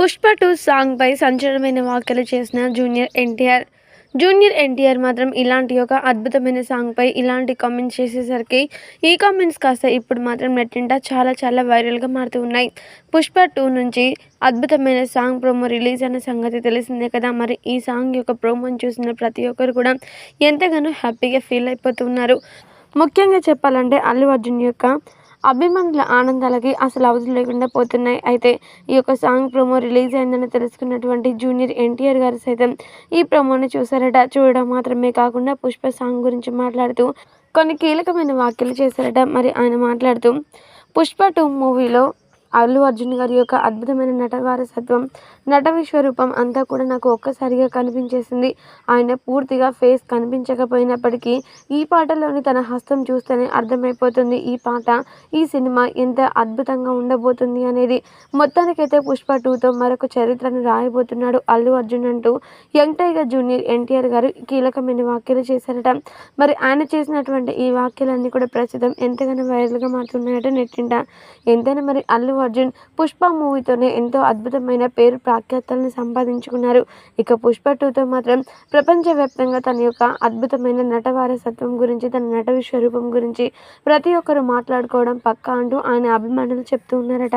Pushpa two సాంగ్పై సంచలనమైన వ్యాఖ్యలు చేసిన junior NTR. Junior NTR మాత్రం ఇలాంటి ఒక అద్భుతమైన సాంగ్పై ఇలాంటి కామెంట్స్ చేసేసరికి ఈ కామెంట్స్ కాస్త ఇప్పుడు మాత్రం నెట్టింట చాలా చాలా వైరల్గా మారుతూ ఉన్నాయి. పుష్ప టూ నుంచి అద్భుతమైన సాంగ్ ప్రోమో రిలీజ్ అయిన సంగతి తెలిసిందే కదా. మరి ఈ సాంగ్ యొక్క ప్రోమోని చూసిన ప్రతి ఒక్కరు కూడా ఎంతగానో హ్యాపీగా ఫీల్ అయిపోతున్నారు. ముఖ్యంగా చెప్పాలంటే అల్లు అర్జున్ యొక్క అభిమానుల ఆనందాలకి అసలు అవధులు లేకుండా పోతున్నాయి. అయితే ఈ యొక్క సాంగ్ ప్రోమో రిలీజ్ అయిందని తెలుసుకున్నటువంటి జూనియర్ ఎన్టీఆర్ గారు సైతం ఈ ప్రోమోని చూసారట చూడడం మాత్రమే కాకుండా పుష్ప సాంగ్ గురించి మాట్లాడుతూ కొన్ని కీలకమైన వ్యాఖ్యలు చేశారట. మరి ఆయన మాట్లాడుతూ పుష్ప టూ మూవీలో అల్లు అర్జున్ గారి యొక్క అద్భుతమైన నట వారసత్వం నట విశ్వరూపం అంతా కూడా నాకు ఒక్కసారిగా కనిపించేసింది. ఆయన పూర్తిగా ఫేస్ కనిపించకపోయినప్పటికీ ఈ పాటలోని తన హస్తం చూస్తేనే అర్థమైపోతుంది ఈ పాట ఈ సినిమా ఎంత అద్భుతంగా ఉండబోతుంది అనేది. మొత్తానికైతే పుష్ప టూతో మరొక చరిత్రను రాయబోతున్నాడు అల్లు అర్జున్ అంటూ యంగ్ టైగర్ జూనియర్ ఎన్టీఆర్ గారు కీలకమైన వ్యాఖ్యలు చేశారట. మరి ఆయన చేసినటువంటి ఈ వ్యాఖ్యలన్నీ కూడా ప్రస్తుతం ఎంతగానో వైరల్గా మారుతున్నాయట నెట్టింట. ఎంతైనా మరి అల్లు అర్జున్ పుష్ప మూవీతోనే ఎంతో అద్భుతమైన పేరు ప్రాఖ్యాతలను సంపాదించుకున్నారు. ఇక పుష్ప టూతో మాత్రం ప్రపంచవ్యాప్తంగా తన యొక్క అద్భుతమైన నట వారసత్వం గురించి తన నట విశ్వరూపం గురించి ప్రతి ఒక్కరు మాట్లాడుకోవడం పక్కా అంటూ ఆయన అభిమానులు చెప్తూ ఉన్నారట.